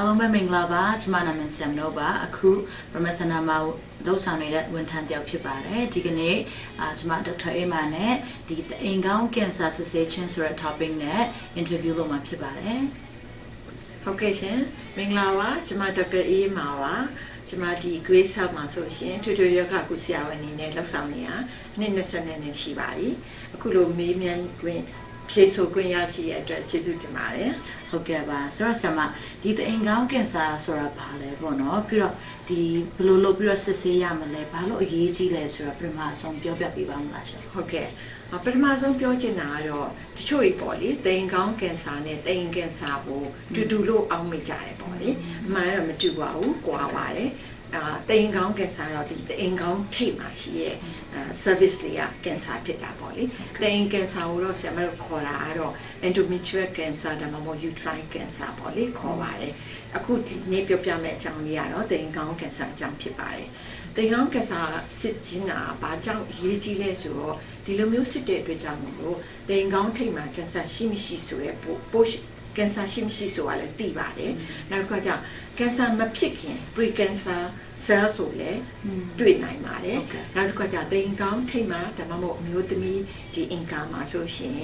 အားလုံးပဲမင်္ဂလာပါကျမနာမည်ဆမ်နိုပါအခုပရမစနာမှာလှုပ်ဆောင်နေတဲ့ဝန်ထမ်းတစ်ယောက်ဖြစ်ပါတယ်ဒီကနေ့အာကျမဒေါက်တာအေးမာနဲ့ဒီအိမ်ကောင်းကင်ဆာစစ်ဆေးခြင်းဆိုတဲ့ topic နဲ့ interview လုပ်မှာဖြစ်ပါတယ်ဟုတ်ကဲ့ရှင်မင်္ဂလာပါကျွန်မဒေါက်တာအေးမာပါကျွန်မဒီ Grace Health မှာဆိုရှင်ထွေထွေယောဂကုဆရာဝန်အနေနဲ့လှုပ်ဆောင်နေတာနှစ်20နှစ်ရှိပါပြီအခုလိုမေးမြန်းခွင့် ဖြေဆိုခွင့်ရရှိတဲ့အတွက်ကျေးဇူးတင်ပါတယ်ဟုတ်ကဲ့ပါဆိုတော့ဆရာမဒီအိမ်ကောင်းကင်ဆာဆိုတာဘာလဲပေါ့နော်ပြီးတော့ဒီဘယ်လိုလုပ်ပြီးတော့စစ်ဆေးရမလဲဘာလို့အရေးကြီးလဲဆိုတော့ပထမဆုံးပြောပြပေးပါမလားရှင်ဟုတ်ကဲ့အပထမဆုံးပြောချင်တာကတော့တချို့ကြီးပေါ့လေတိမ်ကောင်းကင်ဆာနဲ့တိမ်ကင်ဆာကိုတူတူလို့အောက်မိကြတယ်ပေါ့လေအမှန်တော့မတူပါဘူးကွာပါတယ် အာတိမ်ကောင်းကင်ဆာတော့ဒီတိမ်ကောင်းထိပ်မှာရှိရဲ့အာ service လေးကကင်ဆာဖြစ်တာပေါ့လေတိမ်ကင်ဆာကိုတော့ဆရာမတို့ခေါ်တာကတော့ endometrial cancer ဒါမှမဟုတ် uterine cancer ပေါ့လေခေါ်ပါတယ်အခုဒီနေ့ပြောပြမယ့်အကြောင်းလေးကတော့တိမ်ကောင်းကင်ဆာအကြောင်းဖြစ်ပါတယ်တင်ကောင်းကစားစစ်ချင်းတာဘာကြောင့်အရေးကြီးလဲဆိုတော့ဒီလိုမျိုးစစ်တဲ့အတွက်ကြောင့်မို့လို့တင်ကောင်းထိတ်မှာကင်ဆာရှိမရှိဆိုရဲပို့ပို့ ကင်ဆာရှိမရှိဆိုတာလည်းသိပါတယ်နောက်တစ်ခါကျကင်ဆာမဖြစ်ခင် pre cancer cell ဆိုလည်းတွေ့နိုင်ပါတယ်နောက်တစ်ခါကျတင်ကောင်းထိတ်မှာဒါမှမဟုတ်အမျိုးသမီးဒီအင်ကာမှာဆိုရှင်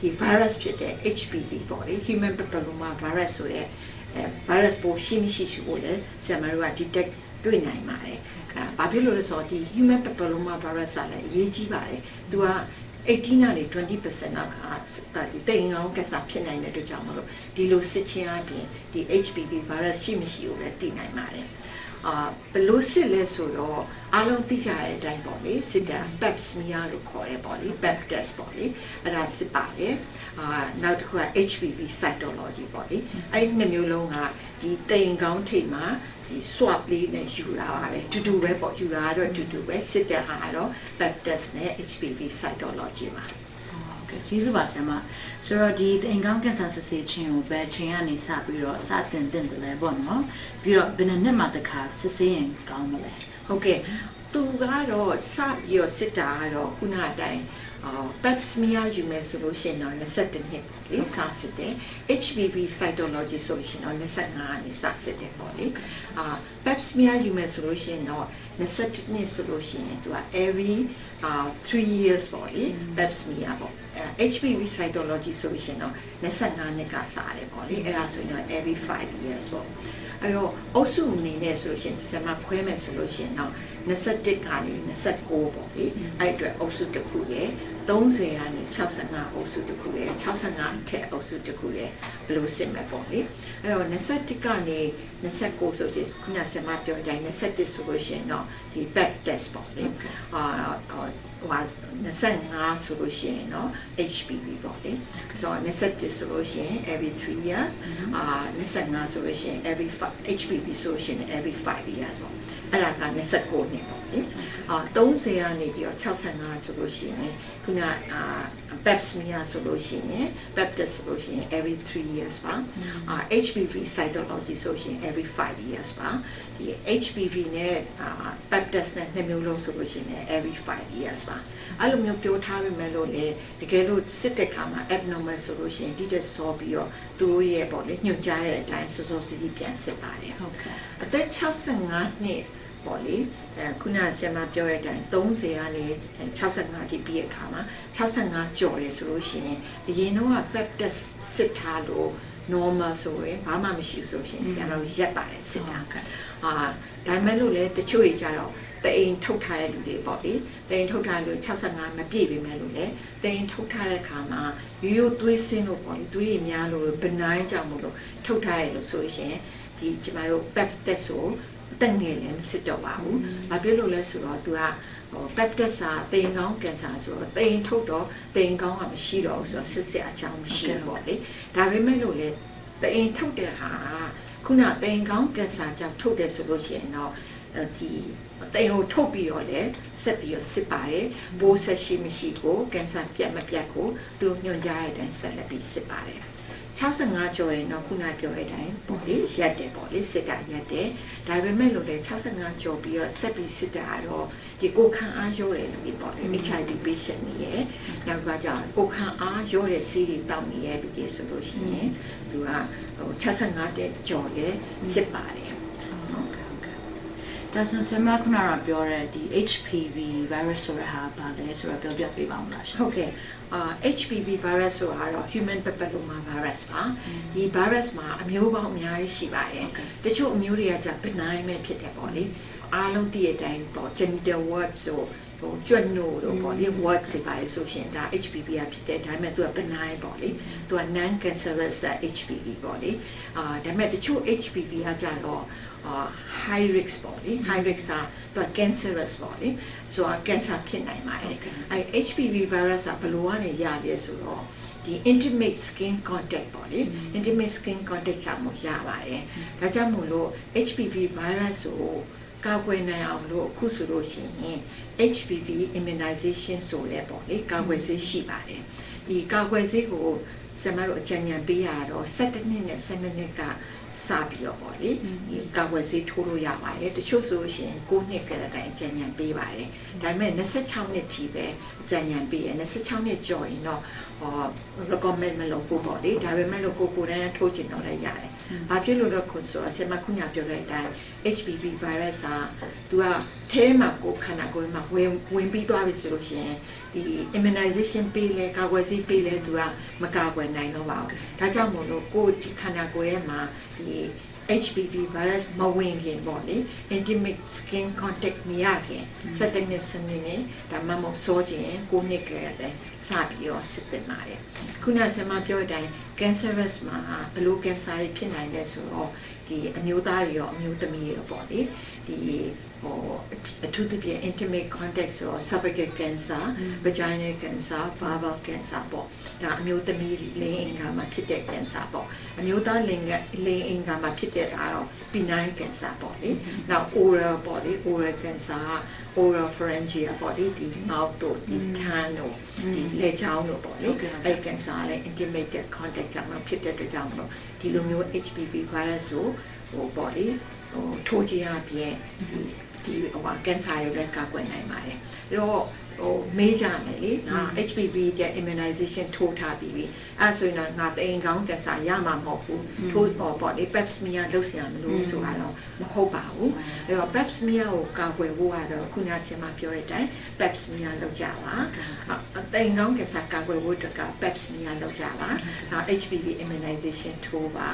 ဒီ virus ဖြစ်တဲ့ HPV ပေါ့လေ human papilloma virus ဆိုတဲ့အဲ virus ပိုးရှိမရှိဆိုလို့လည်းဆရာမတို့က detect တွေ့နိုင်ပါတယ်အဲဘာဖြစ်လို့လဲဆိုတော့ဒီ human papilloma virus ကလည်းအရေးကြီးပါတယ်သူက 18ကနေ20%လောက်ကဒီတိမ်ငောင်းကစားဖြစ်နိုင်တဲ့အတွက်ကြောင့်မလို့ဒီလိုစစ်ချင်းအပြင်ဒီ HPV virus ရှိမရှိကိုလည်းသိနိုင်ပါတယ်အာဘလို့စစ်လဲဆိုတော့အားလုံးသိကြတဲ့အတိုင်းပေါ့လေစစ်တာ pap smear လို့ခေါ်တယ်ပေါ့လေ pap test ပေါ့လေအဲ့ဒါစစ်ပါတယ်အာနောက်တစ်ခုက HPV cytology ပေါ့လေအဲ့ဒီနှစ်မျိုးလုံးကဒီတိမ်ကောင်းထိပ်မှာ ဒီ swab လေးနဲ့ယူလာပါတယ်တူတူပဲပေါ့ယူလာတော့တူတူပဲစစ်တဲ့ဟာတော့ pap test နဲ့ HPV cytology မှာဟုတ်ကဲ့ကျေးဇူးပါဆရာမဆိုတော့ဒီအိမ်ကောင်းကင်ဆာစစ်ဆေးခြင်းကိုဘယ်ချိန်ကနေစပြီးတော့စတင်တင်တယ်လဲပေါ့နော်ပြီးတော့ဘယ်နှစ်နှစ်မှတစ်ခါစစ်ဆေးရင်ကောင်းမလဲဟုတ်ကဲ့သူကတော့စပြီးတော့စစ်တာကတော့ခုနအတိုင်းအာ pap smear ယူမယ်ဆိုလို့ရှိရင်တော့22နှစ်ပေါ့လေစစစ်တယ် HPV cytology ဆိုလို့ရှိရင်တော့25ကနေစစစ်တယ်ပေါ့လေအာ pap smear ယူမယ်ဆိုလို့ရှိရင်တော့22နှစ်ဆိုလို့ရှိရင်သူက every uh 3 years ပေါ့လေ pap smear ပေါ့အဲ HPV cytology ဆိုလို့ရှိရင်တော့25နှစ်ကစားတယ်ပေါ့လေအဲ့ဒါဆိုရင်တော့ every 5 years ပေါ့အဲ့တော့အုပ်စုအနေနဲ့ဆိုလို့ရှိရင်ဆမခွဲမယ်ဆိုလို့ရှိရင်တော့21ကနေ29ပေါ့လေအဲ့အတွက်အုပ်စုတစ်ခုရယ် 30ကနေ65အုပ်စုတစ်ခုရယ်65အထက်အုပ်စုတစ်ခုရယ်ဘယ်လိုစစ်မဲ့ပေါ့လေအဲ့တော့21ကနေ29ဆိုရင်ခုနဆမပြောတဲ့အတိုင်း21ဆိုလို့ရှိရင်တော့ဒီ back test ပေါ့လေအာဟို25ဆိုလို့ရှိရင်တော့ HPV ပေါ့လေဆိုတော့21ဆိုလို့ရှိရင် every 3 years အာ25ဆိုလို့ရှိရင် every 5 HPV ဆိုလို့ရှိရင် every 5 years ပေါ့အဲ့ဒါက29နှစ်ပေါ့လေအာ30ကနေပြီးတော့65ဆိုလို့ရှိရင်ခုနအာ pap smear ဆိုလို့ရှိရင် pap test ဆိုလို့ရှိရင် every 3 years ပါအာ HPV cytology ဆိုလို့ရှိရင် every 5 years ပါဒီ HPV နဲ့အာ pap test နဲ့နှစ်မျိုးလုံးဆိုလို့ရှိရင် every 5 years ပါအဲ့လိုမျိုးပြောထားပေမဲ့လို့လေတကယ်လို့စစ်တဲ့ခါမှာ abnormal ဆိုလို့ရှိရင်ဒီတက်ဆောပြီးတော့သူတို့ရဲ့ပေါ့လေညွှန်ကြားတဲ့အတိုင်းစောစောစီးစီးပြန်စစ်ပါတယ်ဟုတ်ကဲ့အသက်65နှစ် ပေါ့လေအဲခုနဆရာမပြောတဲ့အတိုင်း30ကနေ65တိပြည့်အခါမှာ65ကျော်တယ်ဆိုလို့ရှိရင်အရင်တော့က pep test စစ်ထားလို့ normal ဆိုရင်ဘာမှမရှိဘူးဆိုရှင်ဆရာတို့ရက်ပါတယ်စစ်တာဟုတ်ကဲ့အာဒါမဲ့လို့လေတချို့ကြီးကြတော့တအိမ်ထုတ်ထားတဲ့လူတွေပေါ့လေတအိမ်ထုတ်ထားလို့65မပြည့်ပြီမဲ့လို့လေတအိမ်ထုတ်ထားတဲ့ခါမှာရိုးရိုးသွေးစင်းလို့ပေါ့လေသွေးရများလို့ benign ကြောင့်မလို့ထုတ်ထားရလို့ဆိုရှင်ဒီကျမတို့ pep test ဆိုတက်ငယ်လည်းမစစ်တော့ပါဘူး။ဘာဖြစ်လို့လဲဆိုတော့သူကဟို pep test ကတိမ်ကောင်းကင်ဆာဆိုတော့တိမ်ထုတ်တော့တိမ်ကောင်းကမရှိတော့ဘူးဆိုတော့စစ်စစ်အကြောင်းမရှိဘူးပေါ့လေ။ဒါပေမဲ့လို့လေတိမ်ထုတ်တဲ့ဟာခုနတိမ်ကောင်းကင်ဆာကြောင့်ထုတ်တယ်ဆိုလို့ရှိရင်တော့ဒီတိမ်ကိုထုတ်ပြီးတော့လေဆက်ပြီးတော့စစ်ပါတယ်။ဘိုးဆက်ရှိမရှိကိုကင်ဆာပြတ်မပြတ်ကိုသူညွှန်ကြားတဲ့အတိုင်းဆက်လက်ပြီးစစ်ပါတယ်။ 65ကျော်ရင်တော့ခုနပြောတဲ့အတိုင်းပေါ့လေရက်တယ်ပေါ့လေစစ်တာရက်တယ်ဒါပေမဲ့လို့လေ65ကျော်ပြီးတော့ဆက်ပြီးစစ်တာကတော့ဒီဒီကိုယ်ခံအားရောတဲ့လူတွေပေါ့လေ HIV patient တွေရဲ့နောက်ကကြကိုယ်ခံအားရောတဲ့ဆေးတွေတောင်းနေတဲ့လူတွေဆိုလို့ရှိရင်သူကဟို65တဲ့ကြော်ရဲ့စစ်ပါတယ် ဒါဆိုဆင်မခုနကပြောတဲ့ဒီ HPV virus ဆိုတဲ့ဟာဘာလဲဆိုတော့ပြောပြပေးပါဦးလားရှင်ဟုတ်ကဲ့အာ HPV virus ဆိုတာတော့ human papilloma virus ပါဒီ virus မှာအမျိုးပေါင်းအများကြီးရှိပါတယ်တချို့အမျိုးတွေကじゃ benign ပဲဖြစ်တယ်ပေါ့လေအားလုံးတည့်တဲ့အတိုင်းပေါ့ genital warts ဆို ဟိုကျွတ်နို့တို့ပေါ့လေ warts တွေပါလေဆိုရှင်ဒါ HPV ကဖြစ်တဲ့ဒါပေမဲ့သူက benign ပေါ့လေသူက non cancerous HPV ပေါ့လေအာဒါပေမဲ့တချို့ HPV ကကြတော့အာ high risk ပေါ့လေ high risk ကသူက cancerous ပေါ့လေဆိုတော့ cancer ဖြစ်နိုင်ပါတယ်အဲ HPV virus ကဘယ်လိုကနေရလဲဆိုတော့ဒီ intimate skin contact ပေါ့လေ intimate skin contact ကမှရပါတယ်ဒါကြောင့်မို့လို့ HPV virus ကို ကာကွယ်နိုင်အောင်လို့အခုဆိုလို့ရှိရင် HPV immunization ဆိုလဲပေါ့လေကာကွယ်ဆေးရှိပါတယ်ဒီကာကွယ်ဆေးကိုဆရာမတို့အကြံဉာဏ်ပေးရတော့7နှစ်နဲ့12နှစ်ကစပြီးတော့ပေါ့လေဒီကာကွယ်ဆေးထိုးလို့ရပါတယ်တချို့ဆိုလို့ရှိရင်9နှစ်ကတည်းကအကြံဉာဏ်ပေးပါတယ်ဒါပေမဲ့26နှစ်ထိပဲအကြံဉာဏ်ပေးရ26နှစ်ကျော်ရင်တော့ဟော recommend မလုပ်ဘူးပေါ့လေဒါပေမဲ့လို့ကိုကိုယ်တိုင်ထိုးချင်တော့လည်းရတယ်။ ဘာဖြစ်လို့လဲခုဆိုတော့ဆင်မခုညာပြောတဲ့အတိုင်း HPV virus ဟာသူကထဲမှာကိုယ်ခန္ဓာကိုယ်မှာဝင်ဝင်ပြီးသွားပြီဆိုလို့ရှိရင်ဒီ immunization ပေးလဲကာကွယ်ဆေးပေးလဲသူကမကာကွယ်နိုင်တော့ပါဘူး။ဒါကြောင့်မို့လို့ကိုယ်ဒီခန္ဓာကိုယ်ထဲမှာဒီ HPV virus မဝင်ခင်ပေါ့လေ intimate skin contact မရခင်စက်တင်နဲ့စနေနဲ့ဒါမှမဟုတ်စောခြင်းကိုနှစ်ကလေးတဲ့စပြီးတော့စစ်တင်ပါတယ်ခုနဆင်မပြောတဲ့အတိုင်း cancerous မှာဘယ်လို cancer တွေဖြစ်နိုင်လဲဆိုတော့ဒီအမျိုးသားတွေရောအမျိုးသမီးတွေရောပေါ့လေဒီ ဟိုအထူးသဖြင့် intimate contact ဆိုတော့ cervical cancer vaginal cancer vulval cancer ပေါ့ဒါအမျိုးသမီးလိင်အင်္ဂါမှာဖြစ်တဲ့ cancer ပေါ့အမျိုးသားလိင်ကလိင်အင်္ဂါမှာဖြစ်တဲ့အားတော့ benign cancer ပေါ့လေနောက် oral ပေါ့လေ oral cancer oral pharyngeal ပေါ့လေဒီ mouth တို့ဒီ tongue တို့ဒီလက်ချောင်းတို့ပေါ့လေအဲ့ cancer လည်း intimate contact ကြောင့်ဖြစ်တဲ့အတွက်ကြောင့်မလို့ဒီလိုမျိုး HPV virus ကိုဟိုပေါ့လေဟိုထိုးကြရပြင် ဒီဒီဟိုဟာ cancer တွေလည်းကာကွယ်နိုင်ပါတယ်အဲ့တော့ ဟိုမေးကြမယ်လေနော် HPV တဲ့ immunization ထိုးထားပြီးပြီအဲ့ဆိုရင်တော့ငါတိမ်ကောင်းကင်ဆာရမှာမဟုတ်ဘူးထိုးပေါ်ပေါ့လေ pap smear လုပ်စရာမလိုဆိုတော့မဟုတ်ပါဘူးအဲ့တော့ pap smear ကိုကာကွယ်ဖို့ကတော့ခုနဆင်မပြောတဲ့အတိုင်း pap smear လုပ်ကြပါတိမ်ကောင်းကင်ဆာကာကွယ်ဖို့အတွက်က pap smear လုပ်ကြပါနောက် HPV immunization ထိုးပါ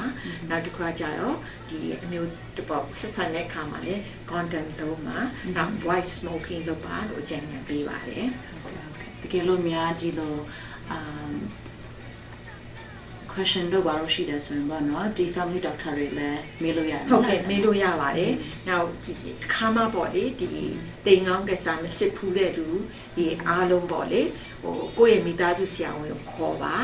နောက်တစ်ခါကျတော့ဒီအမျိုးတပေါ့ဆက်ဆံတဲ့အခါမှာလေ condom သုံးပါနောက် white smoking လုပ်ပါလို့အကြံဉာဏ်ပေးပါတယ်တကယ်လို့များဒီလိုအမ် question တော့ဘာလို့ရှိတယ်ဆိုရင်ပေါ့နော်ဒီ family doctor တွေလည်းမေးလို့ရတယ်ဟုတ်ကဲ့မေးလို့ရပါတယ်။နောက်ဒီခါမပေါ့လေဒီတိမ်ကောင်းကစားမစစ်ဖူးတဲ့လူဒီအားလုံးပေါ့လေဟိုကိုယ့်ရဲ့မိသားစုဆရာဝန်ကိုခေါ်ပါ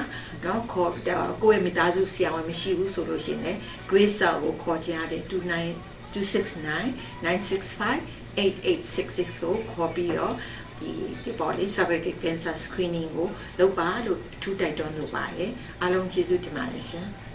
နော်ခေါ်တော့ကိုယ့်ရဲ့မိသားစုဆရာဝန်မရှိဘူးဆိုလို့ရှိရင်လည်း Grace Cell ကိုခေါ်ချင်ရတယ်29 269 965 8866ကိုခေါ်ပြီးတော့ ဒီဒီပေါ်လေး cervical cancer screening ကိုလုပ်ပါလို့ထူးတိုက်တွန်းလိုပါတယ်အားလုံးကျေးဇူးတင်ပါတယ်ရှင်။